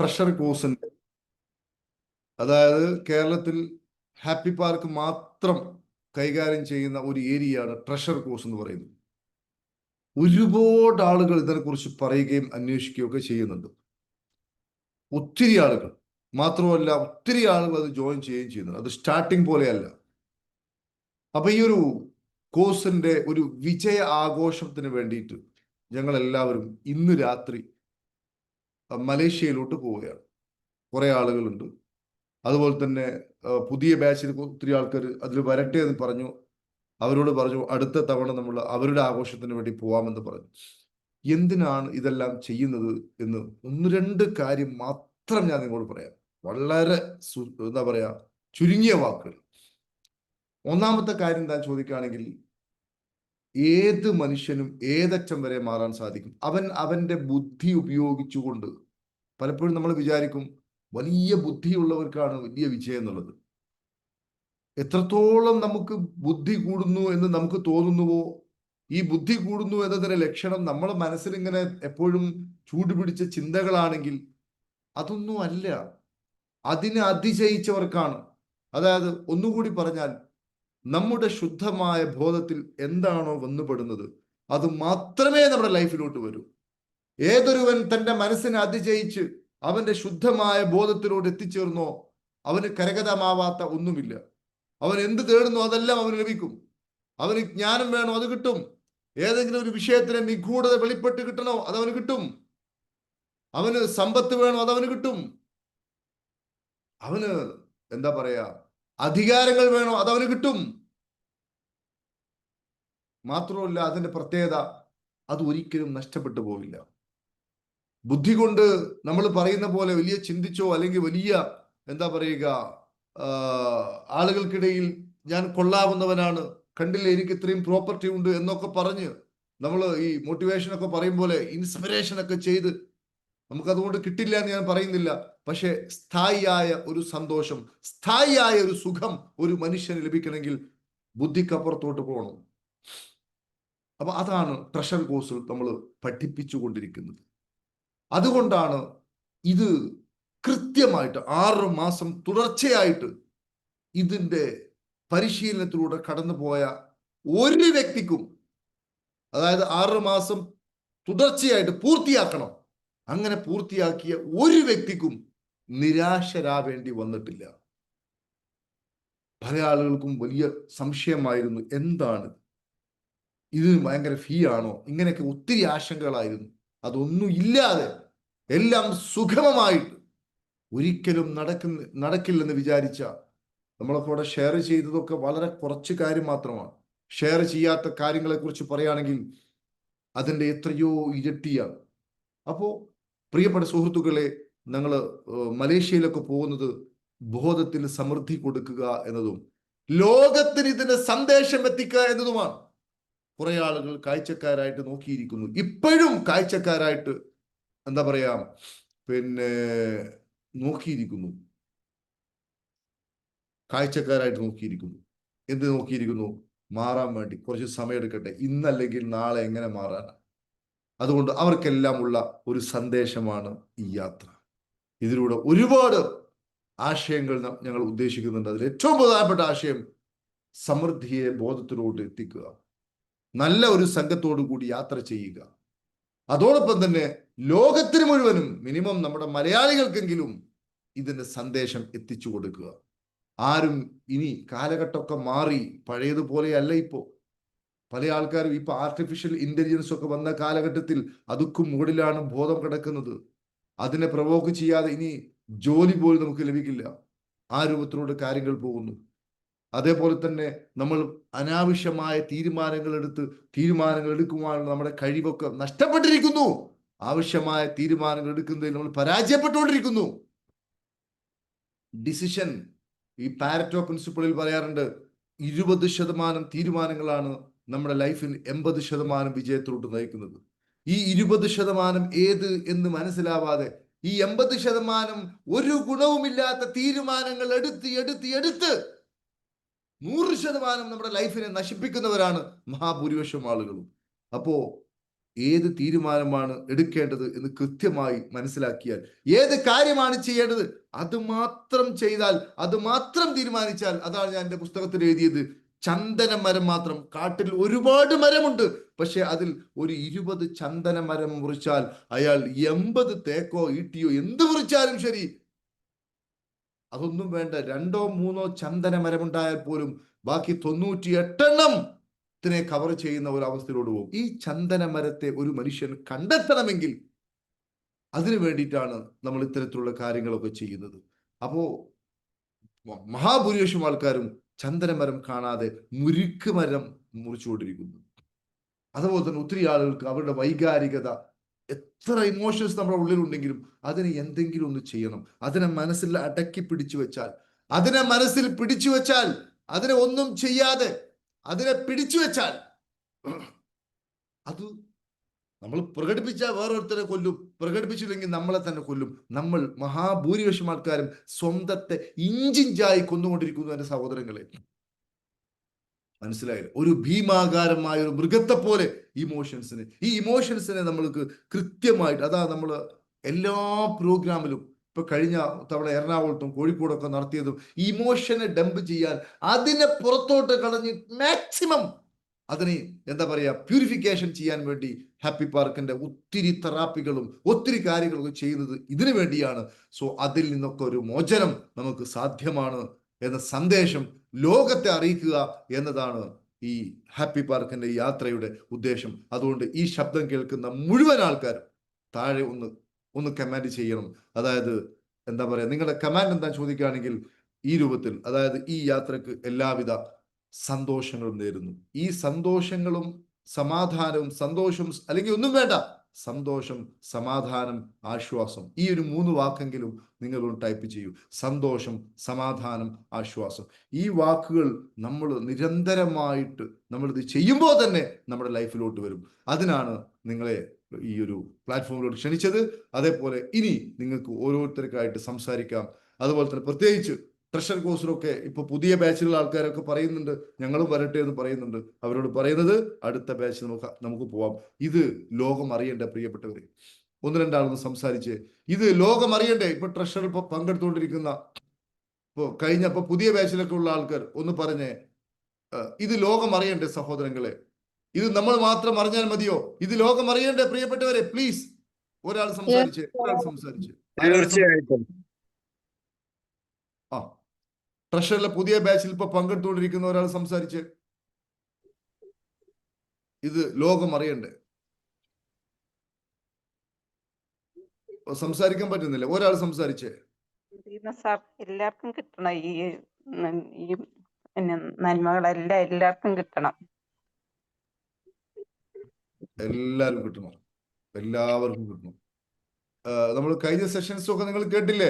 Treasure കോഴ്സിന്റെ അതായത് കേരളത്തിൽ ഹാപ്പി പാർക്ക് മാത്രം കൈകാര്യം ചെയ്യുന്ന ഒരു ഏരിയയാണ് ട്രഷർ കോഴ്സ് എന്ന് പറയുന്നത്. ഒരുപാട് ആളുകൾ ഇതിനെക്കുറിച്ച് പറയുകയും അന്വേഷിക്കുകയും ഒക്കെ ചെയ്യുന്നുണ്ട്. ഒത്തിരി ആളുകൾ മാത്രമല്ല ഒത്തിരി ആളുകൾ അത് ജോയിൻ ചെയ്യുകയും ചെയ്യുന്നുണ്ട്. അത് സ്റ്റാർട്ടിങ് പോലെയല്ല. അപ്പൊ ഈ ഒരു കോഴ്സിന്റെ ഒരു വിജയ ആഘോഷത്തിന് വേണ്ടിയിട്ട് ഞങ്ങൾ എല്ലാവരും ഇന്ന് രാത്രി മലേഷ്യയിലോട്ട് പോവുകയാണ്. കുറേ ആളുകളുണ്ട്. അതുപോലെ തന്നെ പുതിയ ബാച്ചിൽ ഒത്തിരി ആൾക്കാർ അതിൽ വരട്ടെ എന്ന് പറഞ്ഞു. അവരോട് പറഞ്ഞു അടുത്ത തവണ നമ്മൾ അവരുടെ ആഘോഷത്തിന് വേണ്ടി പോവാമെന്ന് പറഞ്ഞു. എന്തിനാണ് ഇതെല്ലാം ചെയ്യുന്നത് എന്ന് ഒന്ന് രണ്ട് കാര്യം മാത്രം ഞാൻ നിങ്ങളോട് പറയാം. വളരെ എന്താ പറയാ ചുരുങ്ങിയ വാക്കുകൾ. ഒന്നാമത്തെ കാര്യം എന്താ ചോദിക്കുകയാണെങ്കിൽ ഏത് മനുഷ്യനും ഏതറ്റം വരെ മാറാൻ സാധിക്കും? അവൻ അവന്റെ ബുദ്ധി ഉപയോഗിച്ചുകൊണ്ട് പലപ്പോഴും നമ്മൾ വിചാരിക്കും വലിയ ബുദ്ധിയുള്ളവർക്കാണ് വലിയ വിജയം എന്നുള്ളത്. എത്രത്തോളം നമുക്ക് ബുദ്ധി കൂടുന്നു എന്ന് നമുക്ക് തോന്നുന്നുവോ ഈ ബുദ്ധി കൂടുന്നു എന്നതിന്റെ ലക്ഷണം നമ്മളെ മനസ്സിൽ ഇങ്ങനെ എപ്പോഴും ചൂടുപിടിച്ച ചിന്തകളാണെങ്കിൽ അതൊന്നും അല്ല. അതിനെ അതിജയിച്ചവർക്കാണ്. അതായത് ഒന്നുകൂടി പറഞ്ഞാൽ നമ്മുടെ ശുദ്ധമായ ബോധത്തിൽ എന്താണോ വന്നുപെടുന്നത് അത് മാത്രമേ നമ്മുടെ ലൈഫിലോട്ട് വരൂ. ഏതൊരുവൻ തന്റെ മനസ്സിനെ അതിജയിച്ച് അവന്റെ ശുദ്ധമായ ബോധത്തിനോട് എത്തിച്ചേർന്നോ അവന് കരകതമാവാത്ത ഒന്നുമില്ല. അവൻ എന്ത് തേടുന്നു അതെല്ലാം അവന് ലഭിക്കും. അവന് ജ്ഞാനം വേണോ അത് കിട്ടും. ഏതെങ്കിലും ഒരു വിഷയത്തിന് നിഗൂഢത വെളിപ്പെട്ട് കിട്ടണോ അത് അവന് കിട്ടും. അവന് സമ്പത്ത് വേണോ അത് അവന് കിട്ടും. അവന് എന്താ പറയാ അധികാരങ്ങൾ വേണോ അത് അവന് കിട്ടും. മാത്രമല്ല അതിന്റെ പ്രത്യേകത അത് ഒരിക്കലും നഷ്ടപ്പെട്ടു പോവില്ല. ബുദ്ധി കൊണ്ട് നമ്മൾ പറയുന്ന പോലെ വലിയ ചിന്തിച്ചോ അല്ലെങ്കിൽ വലിയ എന്താ പറയുക ആളുകൾക്കിടയിൽ ഞാൻ കൊള്ളാവുന്നവനാണ് കണ്ടില്ലേ എനിക്ക് ഇത്രയും പ്രോപ്പർട്ടി ഉണ്ട് എന്നൊക്കെ പറഞ്ഞ് നമ്മൾ ഈ മോട്ടിവേഷൻ ഒക്കെ പറയും പോലെ ഇൻസ്പിറേഷൻ ഒക്കെ ചെയ്ത് നമുക്കതുകൊണ്ട് കിട്ടില്ല എന്ന് ഞാൻ പറയുന്നില്ല. പക്ഷെ സ്ഥായിയായ ഒരു സന്തോഷം സ്ഥായിയായ ഒരു സുഖം ഒരു മനുഷ്യന് ലഭിക്കണമെങ്കിൽ ബുദ്ധിക്കപ്പുറത്തോട്ട് പോകണം. അപ്പൊ അതാണ് ട്രഷർ കോഴ്സ് നമ്മൾ പഠിപ്പിച്ചു കൊണ്ടിരിക്കുന്നത് അതുകൊണ്ടാണ് ഇത് കൃത്യമായിട്ട് ആറ് മാസം തുടർച്ചയായിട്ട് ഇതിന്റെ പരിശീലനത്തിലൂടെ കടന്നുപോയ ഒരു വ്യക്തിക്കും അതായത് ആറ് മാസം തുടർച്ചയായിട്ട് പൂർത്തിയാക്കണം. അങ്ങനെ പൂർത്തിയാക്കിയ ഒരു വ്യക്തിക്കും നിരാശരാവേണ്ടി വന്നിട്ടില്ല. പല ആളുകൾക്കും വലിയ സംശയമായിരുന്നു എന്താണ് ഇതിന് ഭയങ്കര ഫീ ആണോ? ഇങ്ങനെയൊക്കെ ഒത്തിരി ആശങ്കകളായിരുന്നു. അതൊന്നും ഇല്ലാതെ എല്ലാം സുഗമമായിട്ട് ഒരിക്കലും നടക്കുന്ന നടക്കില്ലെന്ന് വിചാരിച്ച നമ്മളൊക്കെ ഇവിടെ ഷെയർ ചെയ്തതൊക്കെ വളരെ കുറച്ച് കാര്യം മാത്രമാണ്. ഷെയർ ചെയ്യാത്ത കാര്യങ്ങളെ കുറിച്ച് പറയുകയാണെങ്കിൽ അതിന്റെ എത്രയോ ഇരട്ടിയാണ്. അപ്പോൾ പ്രിയപ്പെട്ട സുഹൃത്തുക്കളെ ഞങ്ങൾ മലേഷ്യയിലൊക്കെ പോകുന്നത് ബോധത്തിൽ സമൃദ്ധി കൊടുക്കുക എന്നതും ലോകത്തിന് ഇതിന്റെ സന്ദേശം എത്തിക്കുക എന്നതുമാണ്. കുറെ ആളുകൾ കാഴ്ചക്കാരായിട്ട് നോക്കിയിരിക്കുന്നു. ഇപ്പോഴും കാഴ്ചക്കാരായിട്ട് എന്താ പറയാ പിന്നെ നോക്കിയിരിക്കുന്നു. കാഴ്ചക്കാരായിട്ട് നോക്കിയിരിക്കുന്നു. എന്ത് നോക്കിയിരിക്കുന്നു? മാറാൻ വേണ്ടി. കുറച്ച് സമയം എടുക്കട്ടെ. ഇന്നല്ലെങ്കിൽ നാളെ എങ്ങനെ മാറാനാണ് അതുകൊണ്ട് അവർക്കെല്ലാം ഉള്ള ഒരു സന്ദേശമാണ് ഈ യാത്ര. ഇതിലൂടെ ഒരുപാട് ആശയങ്ങൾ ഞങ്ങൾ ഉദ്ദേശിക്കുന്നുണ്ട്. അതിൽ ഏറ്റവും പ്രധാനപ്പെട്ട ആശയം സമൃദ്ധിയെ ബോധത്തിലോട്ട് എത്തിക്കുക. നല്ല ഒരു സംഘത്തോടു കൂടി യാത്ര ചെയ്യുക. അതോടൊപ്പം തന്നെ ലോകത്തിന് മുഴുവനും മിനിമം നമ്മുടെ മലയാളികൾക്കെങ്കിലും ഇതിന്റെ സന്ദേശം എത്തിച്ചു കൊടുക്കുക. ആരും ഇനി കാലഘട്ടമൊക്കെ മാറി പഴയതുപോലെയല്ല ഇപ്പോൾ പല ആൾക്കാരും ഇപ്പൊ ആർട്ടിഫിഷ്യൽ ഇന്റലിജൻസ് ഒക്കെ വന്ന കാലഘട്ടത്തിൽ അതുക്കും മുകളിലാണ് ബോധം കിടക്കുന്നത്. അതിനെ പ്രവോക്ക് ചെയ്യാതെ ഇനി ജോലി പോലും നമുക്ക് ലഭിക്കില്ല. ആ രൂപത്തിലൂടെ കാര്യങ്ങൾ പോകുന്നു. അതേപോലെ തന്നെ നമ്മൾ അനാവശ്യമായ തീരുമാനങ്ങൾ എടുത്ത് തീരുമാനങ്ങൾ എടുക്കുവാനുള്ള നമ്മുടെ കഴിവൊക്കെ നഷ്ടപ്പെട്ടിരിക്കുന്നു. ആവശ്യമായ തീരുമാനങ്ങൾ എടുക്കുന്നതിൽ നമ്മൾ പരാജയപ്പെട്ടുകൊണ്ടിരിക്കുന്നു. ഡിസിഷൻ ഈ പാരറ്റോ പ്രിൻസിപ്പിളിൽ പറയാറുണ്ട് ഇരുപത് ശതമാനം തീരുമാനങ്ങളാണ് നമ്മുടെ ലൈഫിൽ എൺപത് ശതമാനം വിജയത്തിലോട്ട് നയിക്കുന്നത്. ഈ ഇരുപത് ശതമാനം ഏത് എന്ന് മനസ്സിലാവാതെ ഈ എൺപത് ശതമാനം ഒരു ഗുണവുമില്ലാത്ത തീരുമാനങ്ങൾ എടുത്ത് എടുത്ത് എടുത്ത് നൂറ് ശതമാനം നമ്മുടെ ലൈഫിനെ നശിപ്പിക്കുന്നവരാണ് മഹാഭൂരിപക്ഷം ആളുകളും. അപ്പോ ഏത് തീരുമാനമാണ് എടുക്കേണ്ടത് എന്ന് കൃത്യമായി മനസ്സിലാക്കിയാൽ ഏത് കാര്യമാണ് ചെയ്യേണ്ടത് അത് മാത്രം ചെയ്താൽ അത് മാത്രം തീരുമാനിച്ചാൽ അതാണ് ഞാൻ എന്റെ പുസ്തകത്തിൽ എഴുതിയത്. ചന്ദന മരം മാത്രം. കാട്ടിൽ ഒരുപാട് മരമുണ്ട്. പക്ഷെ അതിൽ ഒരു ഇരുപത് ചന്ദന മരം മുറിച്ചാൽ അയാൾ എൺപത് തേക്കോ ഈട്ടിയോ എന്ത് മുറിച്ചാലും ശരി അതൊന്നും വേണ്ട. രണ്ടോ മൂന്നോ ചന്ദന മരമുണ്ടായാൽ പോലും ബാക്കി തൊണ്ണൂറ്റി എട്ടെണ്ണം ത്തിനെ കവർ ചെയ്യുന്ന ഒരു അവസ്ഥയിലോട് പോകും. ഈ ചന്ദന മരത്തെ ഒരു മനുഷ്യൻ കണ്ടെത്തണമെങ്കിൽ അതിനു വേണ്ടിയിട്ടാണ് നമ്മൾ ഇത്തരത്തിലുള്ള കാര്യങ്ങളൊക്കെ ചെയ്യുന്നത്. അപ്പോ മ- മഹാഭൂരിപക്ഷം ആൾക്കാരും ചന്ദനമരം കാണാതെ മുരുക്ക് മരം മുറിച്ചുകൊണ്ടിരിക്കുന്നു. അതുപോലെ തന്നെ ഒത്തിരി ആളുകൾക്ക് അവരുടെ വൈകാരികത എത്ര ഇമോഷൻസ് നമ്മുടെ ഉള്ളിലുണ്ടെങ്കിലും അതിനെ എന്തെങ്കിലും ഒന്ന് ചെയ്യണം. അതിനെ മനസ്സിൽ അടക്കി പിടിച്ചു വെച്ചാൽ അതിനെ മനസ്സിൽ പിടിച്ചു വെച്ചാൽ അതിനെ ഒന്നും ചെയ്യാതെ അതിനെ പിടിച്ചു വെച്ചാൽ അത് നമ്മൾ പ്രകടിപ്പിച്ച വേറൊരുത്തരെ കൊല്ലും. പ്രകടിപ്പിച്ചില്ലെങ്കിൽ നമ്മളെ തന്നെ കൊല്ലും. നമ്മൾ മഹാഭൂരിപക്ഷം ആൾക്കാരും സ്വന്തത്തെ ഇഞ്ചിഞ്ചായി കൊന്നുകൊണ്ടിരിക്കുന്നു എന്റെ സഹോദരങ്ങളെ. മനസ്സിലായില്ല? ഒരു ഭീമാകാരമായ ഒരു മൃഗത്തെ പോലെ ഇമോഷൻസിന് ഈ ഇമോഷൻസിനെ നമ്മൾക്ക് കൃത്യമായിട്ട് അതാ നമ്മൾ എല്ലാ പ്രോഗ്രാമിലും ഇപ്പൊ കഴിഞ്ഞ തവണ എറണാകുളത്തും കോഴിക്കോടൊക്കെ നടത്തിയതും ഇമോഷനെ ഡംപ് ചെയ്യാൻ അതിനെ പുറത്തോട്ട് കളഞ്ഞ് മാക്സിമം അതിനെ എന്താ പറയാ പ്യൂരിഫിക്കേഷൻ ചെയ്യാൻ വേണ്ടി ഹാപ്പി പാർക്കിന്റെ ഒത്തിരി തെറാപ്പികളും ഒത്തിരി കാര്യങ്ങളൊക്കെ ചെയ്യുന്നത് ഇതിനു വേണ്ടിയാണ്. സോ അതിൽ നിന്നൊക്കെ ഒരു മോചനം നമുക്ക് സാധ്യമാണ് എന്ന സന്ദേശം ലോകത്തെ അറിയിക്കുക എന്നതാണ് ഈ ഹാപ്പി പാർക്കിന്റെ യാത്രയുടെ ഉദ്ദേശം. അതുകൊണ്ട് ഈ ശബ്ദം കേൾക്കുന്ന മുഴുവൻ ആൾക്കാരും താഴെ ഒന്ന് ഒന്ന് കമാൻഡ് ചെയ്യണം. അതായത് എന്താ പറയുക നിങ്ങളുടെ കമാൻഡ് എന്താ ചോദിക്കുകയാണെങ്കിൽ ഈ രൂപത്തിൽ അതായത് ഈ യാത്രയ്ക്ക് എല്ലാവിധ സന്തോഷങ്ങളും നേരുന്നു. ഈ സന്തോഷങ്ങളും സമാധാനവും സന്തോഷവും അല്ലെങ്കിൽ ഒന്നും വേണ്ട സന്തോഷം സമാധാനം ആശ്വാസം. ഈ ഒരു മൂന്ന് വാക്കെങ്കിലും നിങ്ങൾ ടൈപ്പ് ചെയ്യൂ. സന്തോഷം സമാധാനം ആശ്വാസം. ഈ വാക്കുകൾ നമ്മൾ നിരന്തരമായിട്ട് നമ്മളിത് ചെയ്യുമ്പോൾ തന്നെ നമ്മുടെ ലൈഫിലോട്ട് വരും. അതിനാണ് നിങ്ങളെ ഈ ഒരു പ്ലാറ്റ്ഫോമിലോട്ട് ക്ഷണിച്ചത്. അതേപോലെ ഇനി നിങ്ങൾക്ക് ഓരോരുത്തർക്കായിട്ട് സംസാരിക്കാം. അതുപോലെ തന്നെ പ്രത്യേകിച്ച് ട്രഷർ കോഴ്സിലൊക്കെ ഇപ്പൊ പുതിയ ബാച്ചിലുള്ള ആൾക്കാരൊക്കെ പറയുന്നുണ്ട്. ഞങ്ങളും വരട്ടെ എന്ന് പറയുന്നുണ്ട്. അവരോട് പറയുന്നത് അടുത്ത ബാച്ച് നമുക്ക് നമുക്ക് പോവാം. ഇത് ലോകം അറിയേണ്ട പ്രിയപ്പെട്ടവരെ? ഒന്ന് രണ്ടാളൊന്ന് സംസാരിച്ച്. ഇത് ലോകം അറിയണ്ടേ? ഇപ്പൊ ട്രഷർ ഇപ്പൊ പങ്കെടുത്തുകൊണ്ടിരിക്കുന്ന ഇപ്പോ കഴിഞ്ഞ ഇപ്പൊ പുതിയ ബാച്ചിലൊക്കെ ഉള്ള ആൾക്കാർ ഒന്ന് പറഞ്ഞേ. ഇത് ലോകം അറിയണ്ടേ സഹോദരങ്ങളെ? ഇത് നമ്മൾ മാത്രം അറിഞ്ഞാൽ മതിയോ? ഇത് ലോകം അറിയണ്ടേ പ്രിയപ്പെട്ടവരെ? പ്ലീസ് ഒരാൾ സംസാരിച്ച് ഒരാൾ സംസാരിച്ച്. തീർച്ചയായിട്ടും. ആ. ട്രഷറിലെ പുതിയ ബാച്ചിൽ ഇപ്പൊ പങ്കെടുത്തുകൊണ്ടിരിക്കുന്ന ഒരാൾ സംസാരിച്ച് ഇത് ലോകം അറിയണ്ടേ? സംസാരിക്കാൻ പറ്റുന്നില്ല. ഒരാൾ സംസാരിച്ച്. സാർ എല്ലാവർക്കും കിട്ടണം ഈ ഈ പിന്നെ നന്മകളെല്ലാം എല്ലാവർക്കും കിട്ടണം. എല്ലാവരും കിട്ടണം. എല്ലാവർക്കും കിട്ടണം. നമ്മൾ കഴിഞ്ഞ സെഷൻസ് ഒക്കെ നിങ്ങൾ കേട്ടില്ലേ?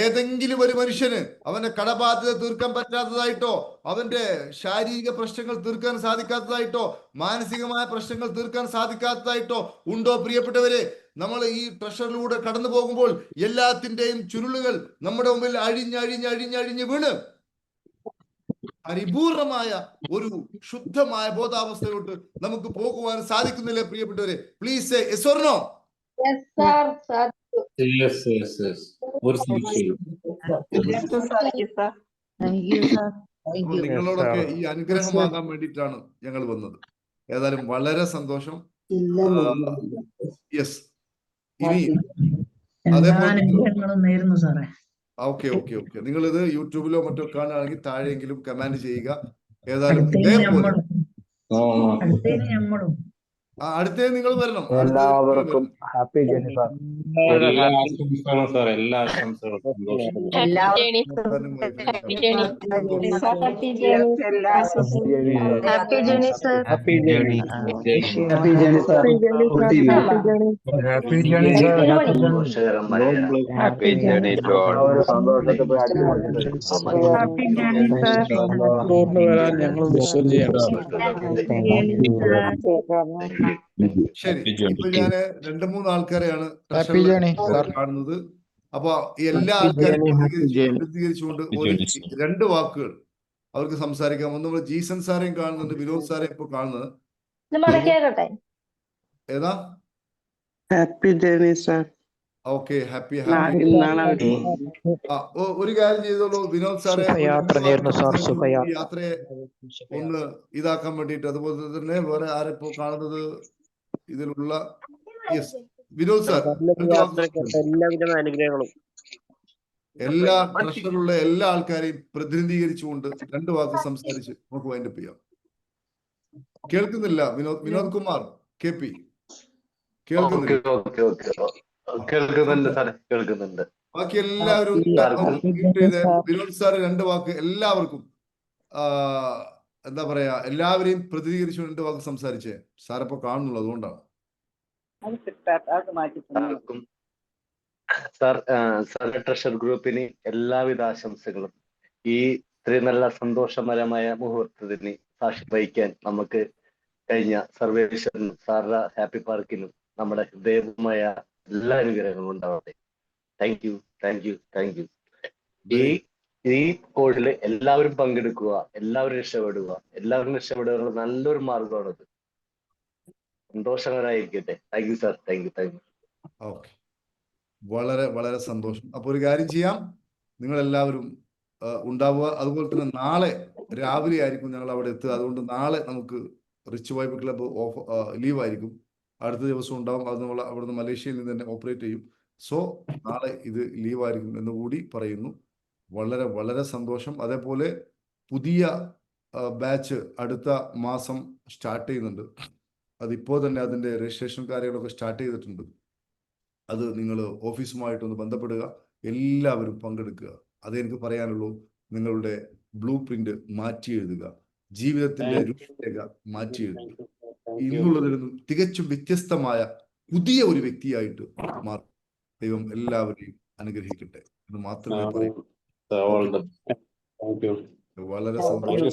ഏതെങ്കിലും ഒരു മനുഷ്യന് അവന്റെ കടബാധ്യത തീർക്കാൻ പറ്റാത്തതായിട്ടോ അവന്റെ ശാരീരിക പ്രശ്നങ്ങൾ തീർക്കാൻ സാധിക്കാത്തതായിട്ടോ മാനസികമായ പ്രശ്നങ്ങൾ തീർക്കാൻ സാധിക്കാത്തതായിട്ടോ ഉണ്ടോ പ്രിയപ്പെട്ടവരെ? നമ്മൾ ഈ പ്രഷറിലൂടെ കടന്നു പോകുമ്പോൾ എല്ലാത്തിന്റെയും ചുരുളുകൾ നമ്മുടെ മുമ്പിൽ അഴിഞ്ഞഴിഞ്ഞ് അഴിഞ്ഞഴിഞ്ഞ് വീണ്. പരിപൂർണമായ ഒരു ശുദ്ധമായ ബോധാവസ്ഥയിലോട്ട് നമുക്ക് പോകുവാൻ സാധിക്കുന്നില്ലേ പ്രിയപ്പെട്ടവരെ? പ്ലീസ് എസ് എസ്വർണോ Yes, sir. Yes yes yes ഒരു സംശയം. നിങ്ങളോടൊക്കെ ഈ അനുഗ്രഹമാകാൻ വേണ്ടിയിട്ടാണ് ഞങ്ങൾ വന്നത്. ഏതായാലും വളരെ സന്തോഷം. യെസ് ഇനി അതേപോലെ- ഓക്കെ ഓക്കെ ഓക്കെ നിങ്ങൾ ഇത് യൂട്യൂബിലോ മറ്റോ കാണുകയാണെങ്കിൽ താഴെയെങ്കിലും കമാൻഡ് ചെയ്യുക. ഏതായാലും ഇതേപോലെ അടുത്തേ നിങ്ങൾ വരണം എല്ലാവർക്കും. ഹാപ്പി ജെനിഫർ എല്ലാ ഞങ്ങൾ വിശ്വം ശരി ഇപ്പൊ ഞാൻ രണ്ട് മൂന്ന് ആൾക്കാരെയാണ് കാണുന്നത്. അപ്പൊ ഈ എല്ലാ ആൾക്കാരും പ്രതികരിച്ചുകൊണ്ട് ഒരു രണ്ട് വാക്കുകൾ അവർക്ക് സംസാരിക്കാം. ഒന്ന് നമ്മൾ ജീസൻ സാറേയും കാണുന്നുണ്ട് വിനോദ് സാറേയും ഇപ്പൊ കാണുന്നത്. ഏതാ? Happy journey sir okay happy happy ഒരു കാര്യം ചെയ്തോളൂ. വിനോദ് സാറെ യാത്രയെ ഒന്ന് ഇതാക്കാൻ വേണ്ടിയിട്ട്. അതുപോലെ തന്നെ വേറെ ആരെപ്പോ കാണുന്നത് ഇതിലുള്ള? യെസ് വിനോദ് സാർ എല്ലാവിധ അനുഗ്രഹങ്ങളും. എല്ലാ പ്രശ്നങ്ങളുള്ള എല്ലാ ആൾക്കാരെയും പ്രതിനിധീകരിച്ചുകൊണ്ട് രണ്ട് വാക്ക് സംസാരിച്ച് നമുക്ക് വൈൻഡപ്പ് ചെയ്യാം. കേൾക്കുന്നില്ല വിനോദ് വിനോദ് കുമാർ കെ പി. കേൾക്കുന്നില്ല ഓക്കെ ഓക്കെ ഓക്കെ. കേൾക്കുന്നുണ്ട് സാറേ കേൾക്കുന്നുണ്ട്. ബാക്കി എല്ലാവരും വിനോദ് സാർ രണ്ട് വാക്ക് എല്ലാവർക്കും എന്താ പറയാ എല്ലാവരെയും പ്രതികരിച്ചു രണ്ട് വാക്ക് സംസാരിച്ചേ. സാറിപ്പോ കാണുന്നുള്ളൂ അതുകൊണ്ടാണ്. സാർ സാർ ട്രഷർ ഗ്രൂപ്പിന് എല്ലാവിധ ആശംസകളും. ഈ ഇത്രയും നല്ല സന്തോഷകരമായ മുഹൂർത്തത്തിന് സാക്ഷി വഹിക്കാൻ നമുക്ക് കഴിഞ്ഞ സർവേശ്വരനും സാറിന്റെ ഹാപ്പി പാർക്കിനും നമ്മുടെ ഹൃദയമായ എല്ലാ അനുഗ്രഹങ്ങളും ഉണ്ടാവട്ടെ. Thank you thank you thank you ഈ ഈ കോഡിൽ എല്ലാവരും പങ്കെടുക്കുക എല്ലാവരും രക്ഷപ്പെടുക എല്ലാവരും രക്ഷപ്പെടുക നല്ലൊരു മാർഗമാണത്. സന്തോഷകരായിരിക്കട്ടെ. Thank you sir thank you thank you okay വളരെ വളരെ സന്തോഷം. അപ്പൊ ഒരു കാര്യം ചെയ്യാം. നിങ്ങൾ എല്ലാവരും ഉണ്ടാവുക. അതുപോലെ തന്നെ നാളെ രാവിലെ ആയിരിക്കും ഞങ്ങൾ അവിടെ എത്തുക. അതുകൊണ്ട് നാളെ നമുക്ക് rich vibe club off leave ആയിരിക്കും അടുത്ത ദിവസം ഉണ്ടാവും. അത് നമ്മൾ അവിടുന്ന് മലേഷ്യയിൽ നിന്ന് തന്നെ ഓപ്പറേറ്റ് ചെയ്യും. സോ നാളെ ഇത് ലീവായിരിക്കും എന്ന് കൂടി പറയുന്നു. വളരെ വളരെ സന്തോഷം. അതേപോലെ പുതിയ ബാച്ച് അടുത്ത മാസം സ്റ്റാർട്ട് ചെയ്യുന്നുണ്ട്. അതിപ്പോൾ തന്നെ അതിന്റെ രജിസ്ട്രേഷൻ കാര്യങ്ങളൊക്കെ സ്റ്റാർട്ട് ചെയ്തിട്ടുണ്ട്. അത് നിങ്ങൾ ഓഫീസുമായിട്ടൊന്ന് ബന്ധപ്പെടുക. എല്ലാവരും പങ്കെടുക്കുക. അതേ എനിക്ക് പറയാനുള്ളൂ. നിങ്ങളുടെ ബ്ലൂ പ്രിന്റ് മാറ്റി എഴുതുക. ജീവിതത്തിന്റെ രൂപരേഖ മാറ്റി എഴുതുക. ഇന്നുള്ളതിൽ നിന്നും തികച്ചും വ്യത്യസ്തമായ പുതിയ ഒരു വ്യക്തിയായിട്ട് മാറും. ദൈവം എല്ലാവരെയും അനുഗ്രഹിക്കട്ടെ എന്ന് മാത്രമേ പറയൂ വളരെ സന്തോഷം.